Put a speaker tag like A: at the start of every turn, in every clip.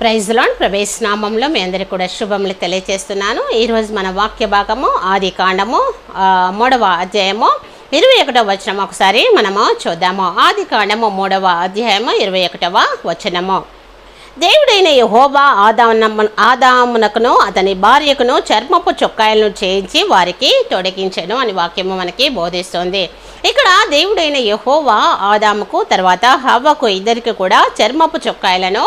A: ప్రైజ్లాన్ ప్రవేశ నామంలో మీ అందరికీ కూడా శుభములు తెలియజేస్తున్నాను. ఈరోజు మన వాక్య భాగము ఆది కాండము మూడవ అధ్యాయము ఇరవై ఒకటవ వచనం ఒకసారి మనము చూద్దాము. ఆది కాండము మూడవ అధ్యాయము ఇరవై ఒకటవ వచనము. దేవుడైన యహోవా ఆదామున ఆదామునకును అతని భార్యకును చర్మపు చొక్కాయలను చేయించి వారికి తొడిగించెను అని వాక్యము మనకి బోధిస్తుంది. ఇక్కడ దేవుడైన యహోవా ఆదాముకు తర్వాత హవ్వకు ఇద్దరికి కూడా చర్మపు చొక్కాయలను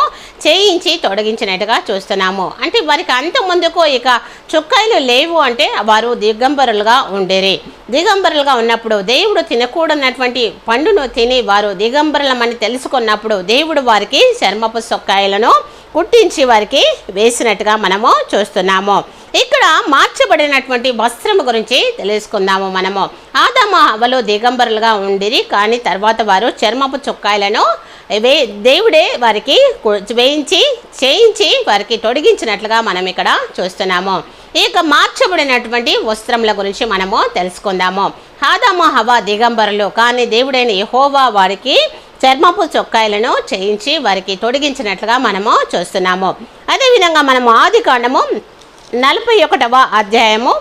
A: చేయించి తొడగించినట్టుగా చూస్తున్నాము. అంటే వారికి అంత ముందుకు ఇక చొక్కాయలు లేవు అంటే వారు దిగంబరులుగా ఉండేరి. దిగంబరులుగా ఉన్నప్పుడు దేవుడు తినకూడనటువంటి పండును తిని వారు దిగంబరులమని తెలుసుకున్నప్పుడు దేవుడు వారికి చర్మపు చొక్కాయలను కుట్టించి వారికి వేసినట్టుగా మనము చూస్తున్నాము. ఇక్కడ మార్చబడినటువంటి వస్త్రం గురించి తెలుసుకుందాము మనము. ఆదామ హవలు దిగంబరులుగా ఉండిరి కానీ తర్వాత వారు చర్మపు చొక్కాయలను వే దేవుడే వారికి వేయించి చేయించి వారికి తొడిగించినట్లుగా మనం ఇక్కడ చూస్తున్నాము. ఇక మార్చబడినటువంటి వస్త్రముల గురించి మనము తెలుసుకుందాము. ఆదామ హవ దిగంబరులు కానీ దేవుడైన యహోవా వారికి చర్మపు చొక్కాయలను చేయించి వారికి తొడిగించినట్లుగా మనము చూస్తున్నాము. అదేవిధంగా మనము ఆది కాండము నలభై ఒకటవ అధ్యాయము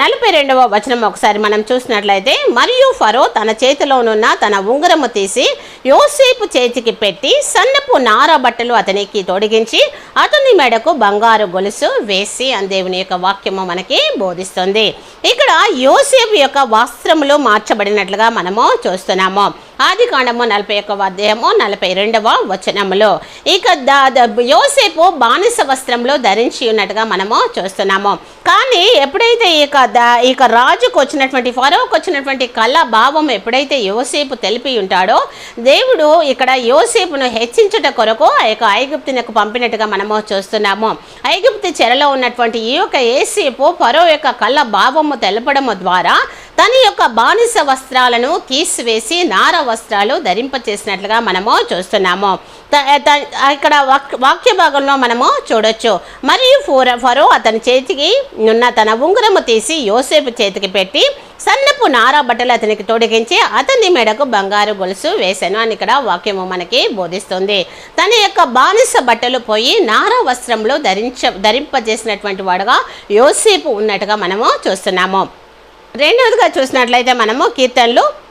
A: నలభై రెండవ వచనం ఒకసారి మనం చూసినట్లయితే మరియు ఫరో తన చేతిలోనున్న తన ఉంగరము తీసి యోసేపు చేతికి పెట్టి సన్నపు నార బట్టలు అతనికి తొడిగించి అతని మెడకు బంగారు గొలుసు వేసి అని దేవుని యొక్క వాక్యము మనకి బోధిస్తుంది. ఇక్కడ యోసేపు యొక్క వస్త్రములు మార్చబడినట్లుగా మనము చూస్తున్నాము. ఆది కాండము నలభై ఒక్క అధ్యాయము నలభై రెండవ వచనములో. ఇక యోసేపు బానిస వస్త్రంలో ధరించి ఉన్నట్టుగా మనము చూస్తున్నాము. కానీ ఎప్పుడైతే ఇక దా ఇక రాజుకు వచ్చినటువంటి ఫరోకు వచ్చినటువంటి కళ భావం ఎప్పుడైతే యోసేపు తెలిపి ఉంటాడో దేవుడు ఇక్కడ యోసేపును హెచ్చించుట కొరకు ఆ యొక్క ఐగుప్తునకు పంపినట్టుగా మనము చూస్తున్నాము. ఐగుప్తి చెరలో ఉన్నటువంటి ఈ యొక్క ఏసేపు ఫరో యొక్క కళ్ళ భావము తెలపడము ద్వారా తన యొక్క బానిస వస్త్రాలను తీసివేసి నార వస్త్రాలు ధరింపచేసినట్లుగా మనము చూస్తున్నాము. ఇక్కడ వాక్- వాక్య భాగంలో మనము చూడొచ్చు. మరియు ఫోర ఫరో అతని చేతికి ఉన్న తన ఉంగరము తీసి యోసేపు చేతికి పెట్టి సన్నపు నారా బట్టలు అతనికి తొడిగించి అతని మెడకు బంగారు గొలుసు వేశాను అని ఇక్కడ వాక్యము మనకి బోధిస్తుంది. తన యొక్క బానిస బట్టలు పోయి నారా వస్త్రంలో ధరించ ధరింపజేసినటువంటి వాడుగా యోసేపు ఉన్నట్టుగా మనము చూస్తున్నాము. రెండవదిగా చూసినట్లయితే మనము కీర్తనలు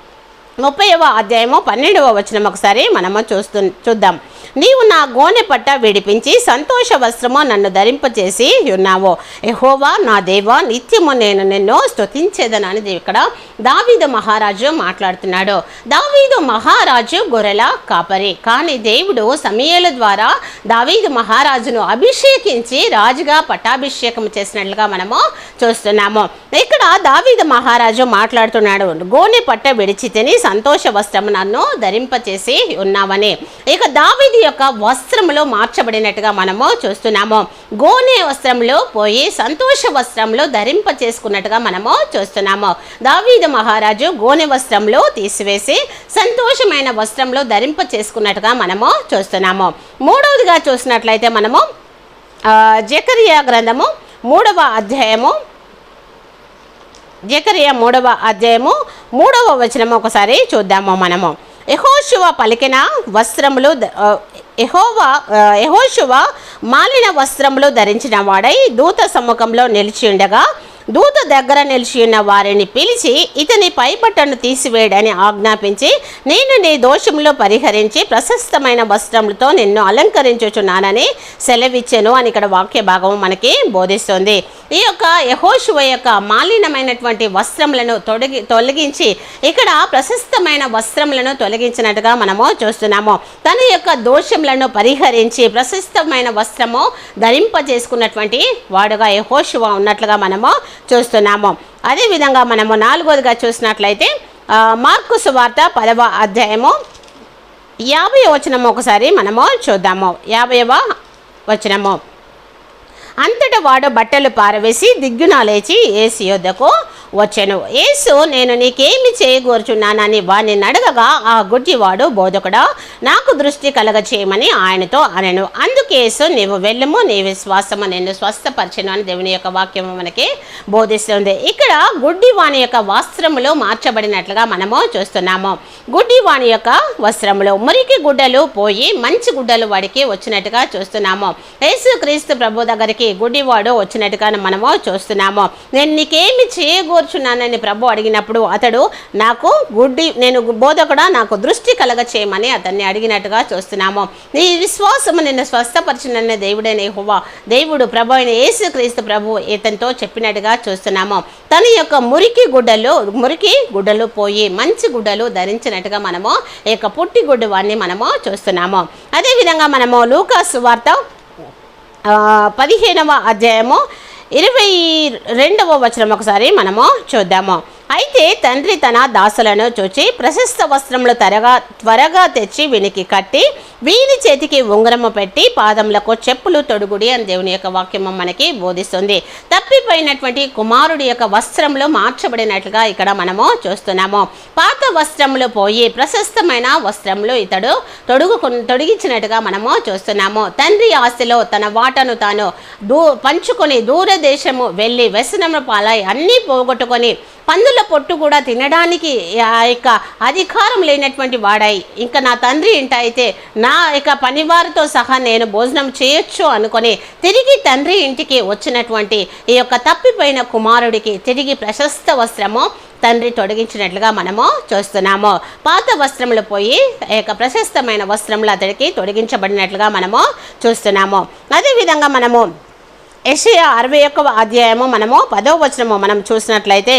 A: ముప్పైవ అధ్యాయము పన్నెండవ వచనం ఒకసారి మనము చూస్తు చూద్దాం. నీవు నా గోనె పట్ట విడిపించి సంతోష వస్త్రము నన్ను ధరింపచేసి ఉన్నావు. ఎహోవా నా దేవా నిత్యము నేను నిన్ను స్తుతించేదనని ఇక్కడ దావీదు మహారాజు మాట్లాడుతున్నాడు. దావీదు మహారాజు గొర్రెల కాపరి. కానీ దేవుడు సమయల ద్వారా దావీదు మహారాజును అభిషేకించి రాజుగా పట్టాభిషేకం చేసినట్లుగా మనము చూస్తున్నాము. ఇక్కడ దావీదు మహారాజు మాట్లాడుతున్నాడు గోనె పట్ట విడిచి తిని సంతోష వస్త్రము నన్ను ధరింపచేసి ఉన్నామని ఇక దావీదు యొక్క వస్త్రములో మార్చబడినట్టుగా మనము చూస్తున్నాము. గోనె వస్త్రంలో పోయి సంతోష వస్త్రంలో ధరింప చేసుకున్నట్టుగా మనము చూస్తున్నాము. దావీదు మహారాజు గోనె వస్త్రంలో తీసివేసి సంతోషమైన వస్త్రంలో ధరింప చేసుకున్నట్టుగా మనము చూస్తున్నాము. మూడవదిగా చూసినట్లయితే మనము జకరియా గ్రంథము మూడవ అధ్యాయము జకరియా మూడవ అధ్యాయము మూడవ వచనము ఒకసారి చూద్దాము మనము. యహోశువ పలికిన వస్త్రములు ద- యహోశువ మాలిన వస్త్రములు ధరించిన వాడై దూత సమ్ముఖంలో నిలిచి ఉండగా దూత దగ్గర నిలిచి ఉన్న వారిని పిలిచి ఇతని పైబట్టను తీసివేయడని ఆజ్ఞాపించి నేను నీ దోషములు పరిహరించి ప్రశస్తమైన వస్త్రములతో నిన్ను అలంకరించుచున్నానని సెలవిచ్చాను అని ఇక్కడ వాక్య భాగం మనకి బోధిస్తుంది. ఈ యొక్క యహోశువ యొక్క మాలినమైనటువంటి వస్త్రములను తొలగి తొలగించి ఇక్కడ ప్రశస్తమైన వస్త్రములను తొలగించినట్టుగా మనము చూస్తున్నాము. తన యొక్క దోషములను పరిహరించి ప్రశస్తమైన వస్త్రము ధరింపజేసుకున్నటువంటి వాడుగా యహోశువ ఉన్నట్లుగా మనము చూస్తున్నాము. అదేవిధంగా మనము నాలుగోదిగా చూసినట్లయితే మార్కు సువార్త పదవ అధ్యాయము యాభై వచనము ఒకసారి మనము చూద్దాము. యాభైవ వచనము. అంతట వాడు బట్టలు పారవేసి దిగ్గున లేచి ఏసి యొద్దకు వచ్చెను. యేసు నేను నీకేమి చేయగోరుచున్నానని వాణ్ణి నడగగా ఆ గుడ్డివాడు బోధకుడా నాకు దృష్టి కలగ చేయమని ఆయనతో అనెను. అందుకేసు నీవు వెళ్ళము నీ విశ్వాసము నేను స్వస్థపరచను అని దేవుని యొక్క వాక్యము మనకి బోధిస్తుంది. ఇక్కడ గుడ్డివాణి యొక్క వస్త్రములు మార్చబడినట్లుగా మనము చూస్తున్నాము. గుడ్డివాణి యొక్క వస్త్రములు మురికి గుడ్డలు పోయి మంచి గుడ్డలు వాడికి వచ్చినట్టుగా చూస్తున్నాము. యేసు క్రీస్తు ప్రభు దగ్గరికి గుడ్డివాడు వచ్చినట్టుగా మనము చూస్తున్నాము. నేను నీకేమి కోరుచున్నానని ప్రభు అడిగినప్పుడు అతడు నాకు గుడ్డి నేను బోధకుడ నాకు దృష్టి కలగ చేయమని అతన్ని అడిగినట్టుగా చూస్తున్నాము. నీ విశ్వాసము నిన్ను స్వస్థపరిచిన దేవుడైన హువా దేవుడు ప్రభు అయిన యేసు క్రీస్తు ప్రభు ఇతనితో చెప్పినట్టుగా చూస్తున్నాము. తన యొక్క మురికి గుడ్డలు మురికి గుడ్డలు పోయి మంచి గుడ్డలు ధరించినట్టుగా మనము ఈ యొక్క పుట్టి గుడ్డు వాడిని మనము చూస్తున్నాము. అదేవిధంగా మనము లూకాసు వార్త పదిహేనవ అధ్యాయము ఇరవై రెండవ వచనం ఒకసారి మనము చూద్దాము. అయితే తండ్రి తన దాసులను చూచి ప్రశస్త వస్త్రములు త్వరగా త్వరగా తెచ్చి వీనికి కట్టి వీని చేతికి ఉంగరము పెట్టి పాదములకు చెప్పులు తొడుగుడి అని దేవుని యొక్క వాక్యము మనకి బోధిస్తుంది. తప్పిపోయినటువంటి కుమారుడి యొక్క వస్త్రములు మార్చబడినట్లుగా ఇక్కడ మనము చూస్తున్నాము. పాత వస్త్రములు పోయి ప్రశస్తమైన వస్త్రములు ఇతడు తొడుగుకు తొడిగించినట్టుగా మనము చూస్తున్నాము. తండ్రి ఆస్తిలో తన వాటను తాను దూ పంచుకొని దూరదేశము వెళ్ళి వ్యసనము పాలై అన్నీ పోగొట్టుకొని పందుల పొట్టు కూడా తినడానికి ఆ యొక్క అధికారం లేనటువంటి వాడాయి ఇంకా నా తండ్రి ఇంట అయితే నా యొక్క పనివారితో సహా నేను భోజనం చేయొచ్చు అనుకొని తిరిగి తండ్రి ఇంటికి వచ్చినటువంటి ఈ యొక్క తప్పిపోయిన కుమారుడికి తిరిగి ప్రశస్త వస్త్రము తండ్రి తొడిగించినట్లుగా మనము చూస్తున్నాము. పాత వస్త్రములు పోయి యొక్క ప్రశస్తమైన వస్త్రములు అతడికి తొడిగించబడినట్లుగా మనము చూస్తున్నాము. అదేవిధంగా మనము యెషయా అరవై ఒక్కవ అధ్యాయము మనము పదో వచనము మనం చూసినట్లయితే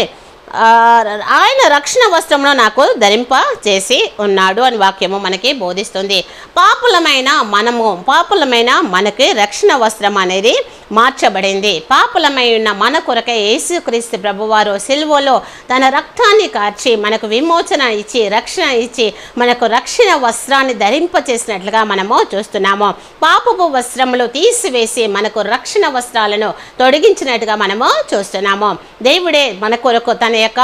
A: ఆయన రక్షణ వస్త్రమును నాకు ధరింప చేసి ఉన్నాడు అని వాక్యము మనకి బోధిస్తుంది. పాపులమైన మనము పాపులమైన మనకి రక్షణ వస్త్రం అనేది మార్చబడింది. పాపులమై ఉన్న మన కొరకే యేసుక్రీస్తు ప్రభువారు సిల్వలో తన రక్తాన్ని కార్చి మనకు విమోచన ఇచ్చి రక్షణ ఇచ్చి మనకు రక్షణ వస్త్రాన్ని ధరింప చేసినట్లుగా మనము చూస్తున్నాము. పాపపు వస్త్రములు తీసివేసి మనకు రక్షణ వస్త్రాలను తొడిగించినట్టుగా మనము చూస్తున్నాము. దేవుడే మన కొరకు తన యొక్క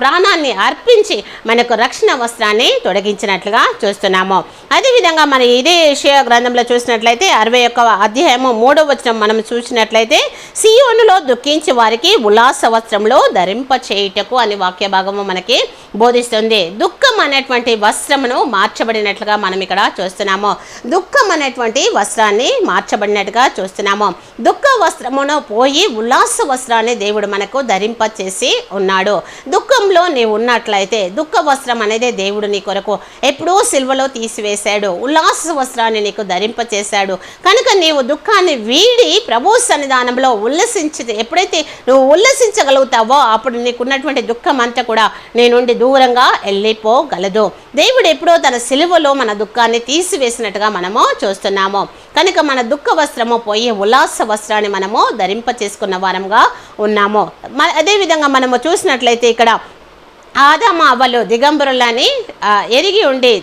A: ప్రాణాన్ని అర్పించి మనకు రక్షణ వస్త్రాన్ని తొడగించినట్లుగా చూస్తున్నాము. అదేవిధంగా మన ఇదే విషయ గ్రంథంలో చూసినట్లయితే అరవై ఒక్క అధ్యాయము మూడో వచనం మనం చూసినట్లయితే సియోనులో దుఃఖించి వారికి ఉల్లాస వస్త్రంలో ధరింప చేయుటకు అని వాక్య భాగము మనకి బోధిస్తుంది. దుఃఖం అనేటువంటి వస్త్రమును మార్చబడినట్లుగా మనం ఇక్కడ చూస్తున్నాము. దుఃఖం అనేటువంటి వస్త్రాన్ని మార్చబడినట్టుగా చూస్తున్నాము. దుఃఖ వస్త్రమును పోయి ఉల్లాస వస్త్రాన్ని దేవుడు మనకు ధరింప చేసి ఉన్నాడో దుఃఖంలో నీవు ఉన్నట్లయితే దుఃఖ వస్త్రం అనేది దేవుడు నీ కొరకు. ఎప్పుడూ సిల్వలో తీసివేశాడు. ఉల్లాస వస్త్రాన్ని నీకు ధరింప చేశాడు కనుక నీవు దుఃఖాన్ని వీడి ప్రభు సన్నిధానంలో ఉల్లసించి ఎప్పుడైతే నువ్వు ఉల్లసించగలుగుతావో అప్పుడు నీకున్నటువంటి దుఃఖం అంతా కూడా నీ నుండి దూరంగా వెళ్ళిపోగలదు దేవుడు ఎప్పుడో తన సిలువలో మన దుఃఖాన్ని తీసివేసినట్టుగా మనము చూస్తున్నాము. కనుక మన దుఃఖ వస్త్రము పోయి ఉల్లాస వస్త్రాన్ని మనము ధరింప చేసుకున్న వారంగా ఉన్నాము. మ- అదేవిధంగా మనము చూసినట్లయితే ఇక్కడ ఆదామ అవ్వలు దిగంబరులని ఎరిగి ఉండి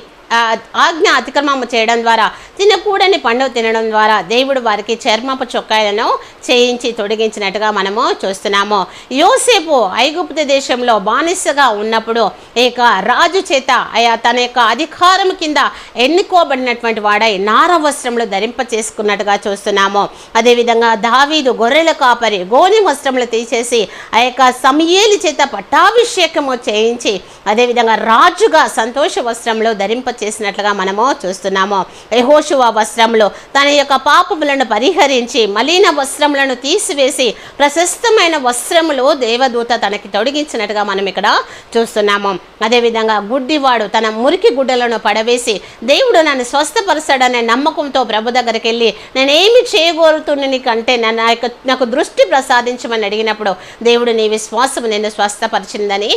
A: ఆజ్ఞ అతిక్రమము చేయడం ద్వారా తినకూడని పండు తినడం ద్వారా దేవుడు వారికి చర్మపు చొక్కాయలను చేయించి తొడిగించినట్టుగా మనము చూస్తున్నాము. యోసేపు ఐగుప్తు దేశంలో బానిసగా ఉన్నప్పుడు ఇక రాజు చేత ఆయా తన యొక్క అధికారం కింద ఎన్నుకోబడినటువంటి వాడై నార వస్త్రములు ధరింప చేసుకున్నట్టుగా చూస్తున్నాము. అదేవిధంగా దావీదు గొర్రెల కాపరి గోని వస్త్రములు తీసేసి ఆ యొక్క సమయేలి చేత పట్టాభిషేకము చేయించి అదేవిధంగా రాజుగా సంతోష వస్త్రములు ధరింప చేసినట్లుగా మనము చూస్తున్నాము. యహోశువ వస్త్రములు తన యొక్క పాపములను పరిహరించి మలిన వస్త్రములను తీసివేసి ప్రశస్తమైన వస్త్రములు దేవదూత తనకి తొడిగించినట్టుగా మనం ఇక్కడ చూస్తున్నాము. అదేవిధంగా గుడ్డివాడు తన మురికి గుడ్డలను పడవేసి దేవుడు నన్ను స్వస్థపరచాడనే నమ్మకంతో ప్రభు దగ్గరికి వెళ్ళి నేనేమి చేయగోరుతున్న కంటే నన్ను నా యొక్క నాకు దృష్టి ప్రసాదించమని అడిగినప్పుడు దేవుడు నీ విశ్వాసం నిన్ను స్వస్థపరిచిందని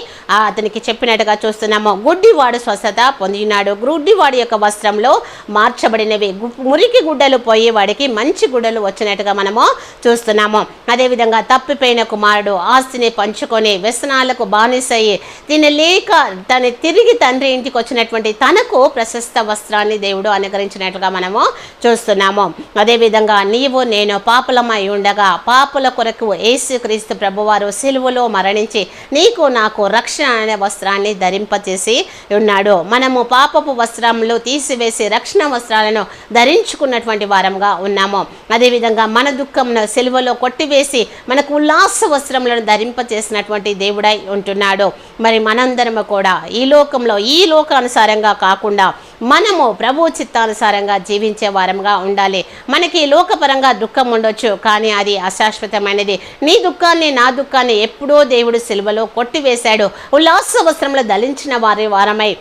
A: అతనికి చెప్పినట్టుగా చూస్తున్నాము. గుడ్డివాడు స్వస్థత పొందినాడు. గుడ్డివాడి యొక్క వస్త్రంలో మార్చబడినవి. మురికి గుడ్డలు పోయేవాడికి మంచి గుడ్డలు వచ్చినట్టుగా మనము చూస్తున్నాము. అదేవిధంగా తప్పిపోయిన కుమారుడు ఆస్తిని పంచుకొని వ్యసనాలకు బానిసయ్యి దీని లేక తన తిరిగి తండ్రి ఇంటికి వచ్చినటువంటి తనకు ప్రశస్త వస్త్రాన్ని దేవుడు అనుగ్రహించినట్లుగా మనము చూస్తున్నాము. అదేవిధంగా నీవు నేను పాపులమై ఉండగా పాపుల కొరకు యేసుక్రీస్తు ప్రభువారు సిలువలో మరణించి నీకు నాకు రక్షణ అనే వస్త్రాన్ని ధరింపచేసి ఉన్నాడు. మనము పాపపు వస్త్రములు తీసివేసి రక్షణ వస్త్రాలను ధరించుకున్నటువంటి వారంగా ఉన్నాము. అదేవిధంగా మన దుఃఖం సిలువలో కొట్టివేసి మనకు ఉల్లాస వస్త్రములను ధరింపచేసినటువంటి దేవుడై ఉంటున్నాడు. మరి మనందరము కూడా ఈ లోకంలో ఈ లోకానుసారంగా కాకుండా మనము ప్రభు చిత్తానుసారంగా జీవించే వారంగా ఉండాలి. మనకి లోకపరంగా దుఃఖం ఉండొచ్చు కానీ అది అశాశ్వతమైనది. నీ దుఃఖాన్ని నా దుఃఖాన్ని ఎప్పుడో దేవుడు సిలువలో కొట్టివేశాడు. ఉల్లాస వస్త్రంలో దలించిన వారి వారమై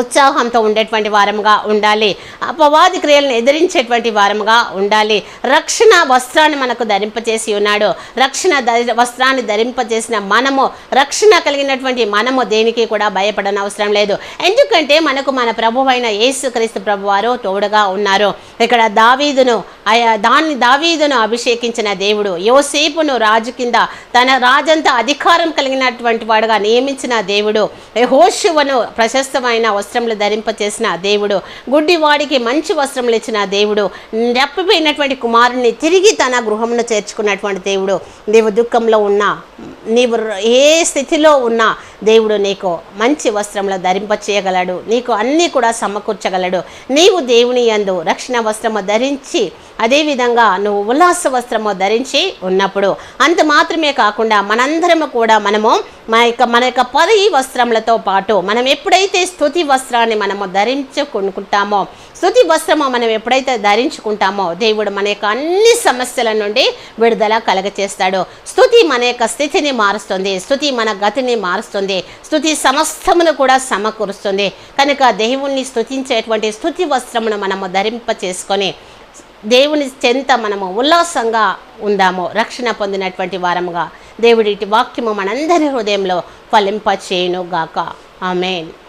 A: ఉత్సాహంతో ఉండేటువంటి వారముగా ఉండాలి. అపవాది క్రియలను ఎదిరించేటువంటి వారముగా ఉండాలి. రక్షణ వస్త్రాన్ని మనకు ధరింపచేసి ఉన్నాడు. రక్షణ వస్త్రాన్ని ధరింపచేసిన మనము రక్షణ కలిగినటువంటి మనము దేనికి కూడా భయపడనవసరం అవసరం లేదు. ఎందుకంటే మనకు మన ప్రభు అయిన యేసుక్రీస్తు ప్రభు వారు తోడుగా ఉన్నారు. ఇక్కడ దావీదును దాన్ని దావీదును అభిషేకించిన దేవుడు యోసేపును రాజు కింద తన రాజంతా అధికారం కలిగినటువంటి వాడుగా నియమించిన దేవుడు హోషువను ప్రశస్తమైన వస్త్రములు ధరింపచేసిన దేవుడు. గుడ్డివాడికి మంచి వస్త్రములు ఇచ్చిన దేవుడు. రెప్పిపోయినటువంటి కుమారుని తిరిగి తన గృహమును చేర్చుకున్నటువంటి దేవుడు. నీవు దుఃఖంలో ఉన్నా నీవు ఏ స్థితిలో ఉన్నా దేవుడు నీకు మంచి వస్త్రములు ధరింప చేయగలడు నీకు అన్నీ కూడా సమకూర్చగలడు. నీవు దేవుని యందు రక్షణ వస్త్రము ధరించి అదేవిధంగా నువ్వు ఉల్లాస వస్త్రము ధరించి ఉన్నప్పుడు అంత మాత్రమే కాకుండా మనందరము కూడా మనము మన యొక్క మన యొక్క పది వస్త్రములతో పాటు మనం ఎప్పుడైతే స్థుతి వస్త్రాన్ని మనము ధరించుకుంటామో స్థుతి వస్త్రము మనం ఎప్పుడైతే ధరించుకుంటామో దేవుడు మన యొక్క అన్ని సమస్యల నుండి విడుదల కలగచేస్తాడు. స్థుతి మన యొక్క స్థితిని మారుస్తుంది స్థుతి మన గతిని మారుస్తుంది స్థుతి సమస్తమును కూడా సమకూరుస్తుంది. కనుక దేవుణ్ణి స్థుతించేటువంటి స్థుతి వస్త్రమును మనము ధరింప చేసుకొని దేవుని చెంత మనము ఉల్లాసంగా ఉందాము రక్షణ పొందినటువంటి వారముగా దేవుడి వాక్యము మనందరి హృదయంలో ఫలింప చేయును గాక ఆమెన్.